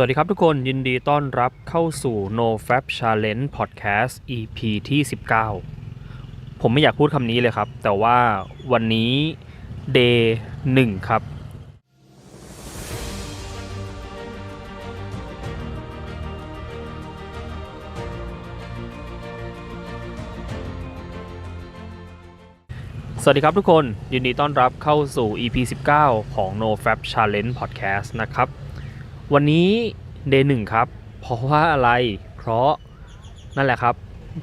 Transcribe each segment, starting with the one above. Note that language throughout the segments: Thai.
สวัสดีครับทุกคนยินดีต้อนรับเข้าสู่ No Fab Challenge Podcast EP ที่ 19 ผมไม่อยากพูดคำนี้เลยครับ แต่ว่าวันนี้ Day 1 ครับ สวัสดีครับทุกคนยินดีต้อนรับเข้าสู่ EP 19 ของ No Fab Challenge Podcast นะครับ วันนี้ Day 1ครับ เพราะว่าอะไร เพราะนั่นแหละครับ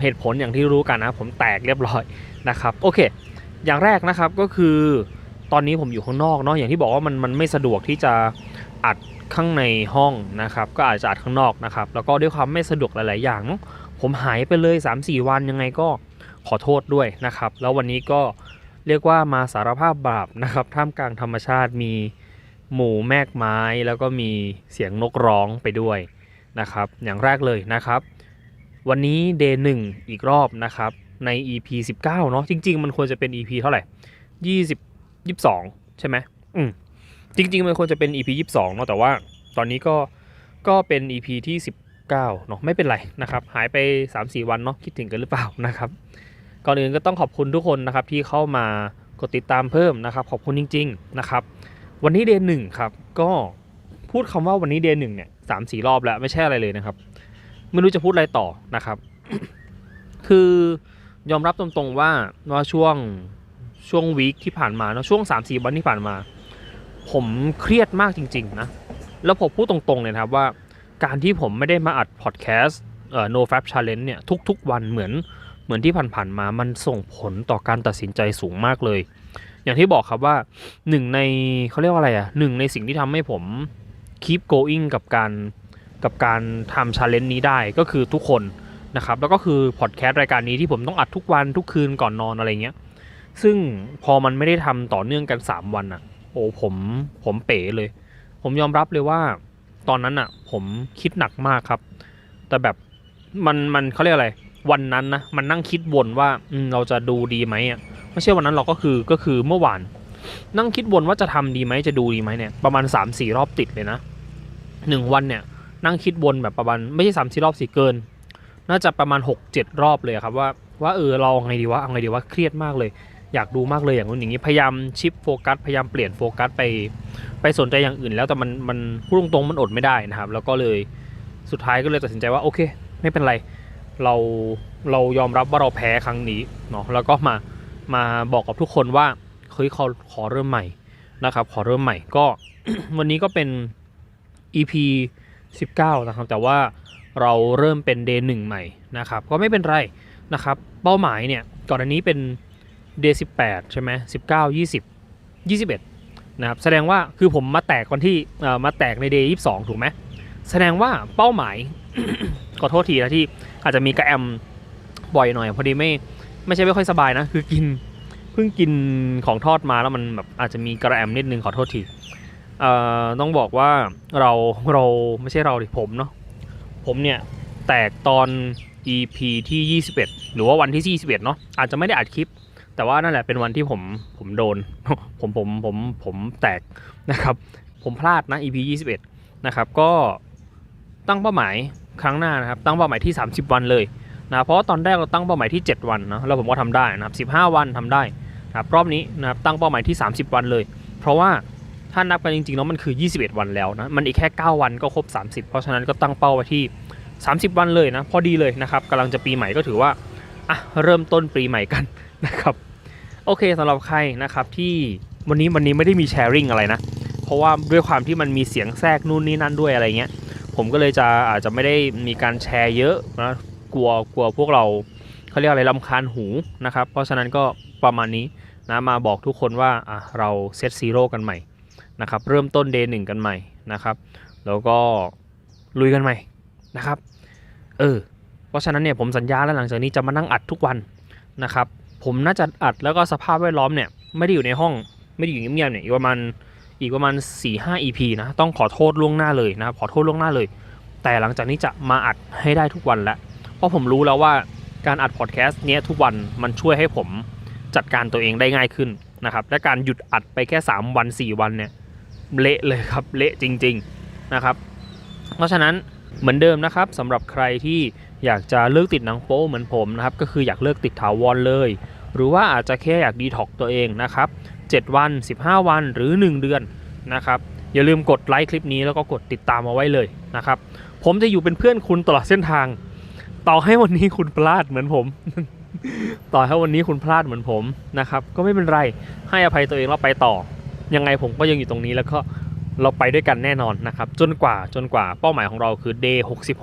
เหตุผลอย่างที่รู้กันนะ ผมแตกเรียบร้อยนะครับ โอเค อย่างแรกนะครับก็คือตอนนี้ผมอยู่ข้างนอกเนาะ อย่างที่บอกว่ามันมันไม่สะดวกที่จะอัดข้างในห้องนะครับ ก็อาจจะอัดข้างนอกนะครับ แล้วก็ด้วยความไม่สะดวกหลาย ๆ อย่าง ผมหายไปเลย 3-4 วันยังไงก็ขอโทษด้วยนะครับ แล้ววันนี้ก็เรียกว่ามาสารภาพบาปนะครับ ท่ามกลางธรรมชาติมี หมู่แมกไม้แล้วก็มีเสียงนกร้องไปด้วยนะครับ อย่างแรกเลยนะครับ วันนี้ day หนึ่งอีกรอบนะครับ ใน EP 19เนาะจริง ๆ มันควรจะเป็น EP เท่าไหร่ 20 22 ใช่ไหมอืมจริง ๆ มันควรจะเป็น EP 22เนาะแต่ว่าตอนนี้ก็ก็เป็น EP ที่ 19เนาะไม่เป็นไรนะครับ หายไป 3-4 วันเนาะคิดถึงกันหรือเปล่านะครับก่อนอื่นก็ต้องขอบคุณทุกคนนะครับที่เข้ามากดติดตามเพิ่มนะครับ ขอบคุณจริง ๆ นะครับ วันนี้เดย์หนึ่งครับ ก็พูดคำว่าวันนี้เดย์หนึ่งเนี่ยสามสี่รอบแล้วไม่ใช่อะไรเลยนะครับ ไม่รู้จะพูดอะไรต่อนะครับ คือยอมรับตรงๆว่าว่าช่วงช่วงวีคที่ผ่านมาเนอะช่วง3ามสี่วันที่ผ่านมา ผมเครียดมากจริง ๆ นะ แล้วผมพูดตรงๆเลยนะครับว่าการที่ผมไม่ได้มาอัดพอดแคสต์เอ่อ no fab challenge เนี่ยทุก ๆ วันเหมือนเหมือนที่ผ่านๆมามันส่งผลต่อการตัดสินใจสูงมากเลย อย่างที่บอกครับว่าหนึ่งในเขาเรียกว่าอะไรอะหนึ่งในสิ่งที่ทำให้ผม keep going กับการกับการทำชาเลนจ์นี้ได้ก็คือทุกคนนะครับแล้วก็คือพอดแคสต์รายการนี้ที่ผมต้องอัดทุกวันทุกคืนก่อนนอนอะไรเงี้ยซึ่งพอมันไม่ได้ทำต่อเนื่องกัน 3 วันอะ โอ้ผมผมเป๋เลย ผมยอมรับเลยว่า ตอนนั้นอะ ผมคิดหนักมากครับ แต่แบบมันมันเขาเรียกอะไร วันนั้นนะมันนั่งคิดวนว่าเราจะดูดีไหมอะ ไม่ใช่วันนั้นเราก็คือก็คือเมื่อวาน นั่งคิดวนว่าจะทำดีไหมจะดูดีไหมเนี่ยประมาณ3ามสี่รอบติดเลยนะหนึ่งวันเนี่ยนั่งคิดวนแบบประมาณไม่ใช่สามสี่รอบสี่เกิน น่าจะประมาณ 6 7 รอบเลยครับว่าว่าเออเราเอาไงดีวะเอาไงดีวะเครียดมากเลย อยากดูมากเลยอย่างนู้นอย่างนี้พยายามชิปโฟกัสพยายามเปลี่ยนโฟกัสไปไปสนใจอย่างอื่น แล้วแต่มันมันพูดตรงๆมันอดไม่ได้นะครับ แล้วก็เลยสุดท้ายก็เลยตัดสินใจว่าโอเค ไม่เป็นไรเราเรายอมรับว่าเราแพ้ครั้งนี้เนาะแล้วก็มา มาบอกกับทุกคนว่าเฮ้ยขอขอเริ่มใหม่นะครับ ขอเริ่มใหม่ก็ วันนี้ก็เป็น EP 19 นะครับ แต่ว่าเราเริ่มเป็น Day 1ใหม่นะครับ ก็ไม่เป็นไรนะครับ เป้าหมายเนี่ยก่อนอันนี้เป็น Day 18 ใช่ไหม19 20 21 นะครับ แสดงว่าคือผมมาแตกวันที่มาแตกใน Day 22 ถูกไหมแสดงว่าเป้าหมายขอโทษทีนะที่อาจจะมีกระแอมบ่อยหน่อย พอดีไม่ ไม่ใช่ไม่ค่อยสบายนะ คือกินเพิ่งกินของทอดมาแล้วมันแบบอาจจะมีกระแอมนิดนึงขอโทษทีเอ่อต้องบอกว่าเราเราไม่ใช่เราดิผมเนาะผมเนี่ยแตกตอน EP ที่ 21 หรือว่าวันที่ 21 เนาะอาจจะไม่ได้อัดคลิป แต่ว่านั่นแหละเป็นวันที่ผมผมโดน ผมผมผมผมแตกนะครับ ผมพลาดนะ EP 21 นะครับ ก็ตั้งเป้าหมายครั้งหน้านะครับ ตั้งเป้าหมายที่ 30 วันเลย นะเพราะตอนแรกเราตั้งเป้าหมายที่ 7 วันนะแล้วผมก็ทำได้นะครับ15 วันทำได้นะครับรอบนี้นะครับตั้งเป้าหมายที่ 30 วันเลย เพราะว่าถ้านับกันจริงๆแล้วมันคือ 21 วันแล้วนะมันอีกแค่ 9 วันก็ครบ 30 เพราะฉะนั้นก็ตั้งเป้าไว้ที่ 30 วันเลยนะพอดีเลยนะครับกำลังจะปีใหม่ก็ถือว่าอะเริ่มต้นปีใหม่กันนะครับโอเคสำหรับใครนะครับที่วันนี้วันนี้ไม่ได้มีแชร์ริ่งอะไรนะเพราะว่าด้วยความที่มันมีเสียงแทรกนู่นนี่นั่นด้วยอะไรเงี้ยผมก็เลยจะอาจจะไม่ได้มีการแชร์เยอะนะ กลัวกลัวพวกเราเขาเรียกอะไรลำคาญหูนะครับ เพราะฉะนั้นก็ประมาณนี้นะมาบอกทุกคนว่าอะเราเซตซีโร่กันใหม่นะครับเริ่มต้นเดย์หนึ่งกันใหม่นะครับแล้วก็ลุยกันใหม่นะครับเออเพราะฉะนั้นเนี่ยผมสัญญาแล้วหลังจากนี้จะมานั่งอัดทุกวันนะครับผมน่าจะอัดแล้วก็สภาพแวดล้อมเนี่ยไม่ได้อยู่ในห้องไม่ได้อยู่เงียบๆเนี่ยอีกประมาณอีกประมาณ 4-5 EP นะต้องขอโทษล่วงหน้าเลยนะครับขอโทษล่วงหน้าเลย แต่หลังจากนี้จะมาอัดให้ได้ทุกวันแล้ว เพราะผมรู้แล้วว่าการอัดพอดแคสต์เนี้ยทุกวันมันช่วยให้ผมจัดการตัวเองได้ง่ายขึ้นนะครับและการหยุดอัดไปแค่ 3 วัน 4 วันเนี่ยเละเลยครับเละจริงๆนะครับ เพราะฉะนั้นเหมือนเดิมนะครับสำหรับใครที่อยากจะเลิกติดหนังโป๊เหมือนผมนะครับก็คืออยากเลิกติดถาวรเลย หรือว่าอาจจะแค่อยากดีท็อกตัวเองนะครับ7วัน 15 วันหรือ 1 เดือนนะครับอย่าลืมกดไลค์คลิปนี้แล้วก็กดติดตามเอาไว้เลยนะครับผมจะอยู่เป็นเพื่อนคุณตลอดเส้นทาง ต่อให้วันนี้คุณพลาดเหมือนผม ต่อให้วันนี้คุณพลาดเหมือนผมนะครับ ก็ไม่เป็นไรให้อภัยตัวเองแล้วไปต่อ ยังไงผมก็ยังอยู่ตรงนี้แล้วก็เราไปด้วยกันแน่นอนนะครับ จนกว่าจนกว่าเป้าหมายของเราคือ day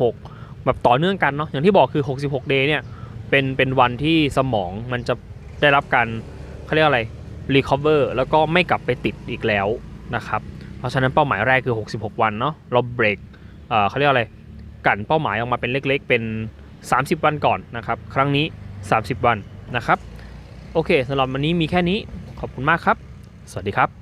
66 แบบต่อเนื่องกันเนาะอย่างที่บอกคือ 66 day เนี่ยเป็นเป็นวันที่สมองมันจะได้รับการเขาเรียกอะไร recover แล้วก็ไม่กลับไปติดอีกแล้วนะครับเพราะฉะนั้นเป้าหมายแรกคือ 66 วันเนาะเราเบรกเอ่อเขาเรียกอะไร กันเป้าหมายออกมาเป็นเล็กๆ เป็น 30 วันก่อนนะครับ ครั้งนี้ 30 วันนะครับ โอเคสำหรับวันนี้มีแค่นี้ขอบคุณมากครับ สวัสดีครับ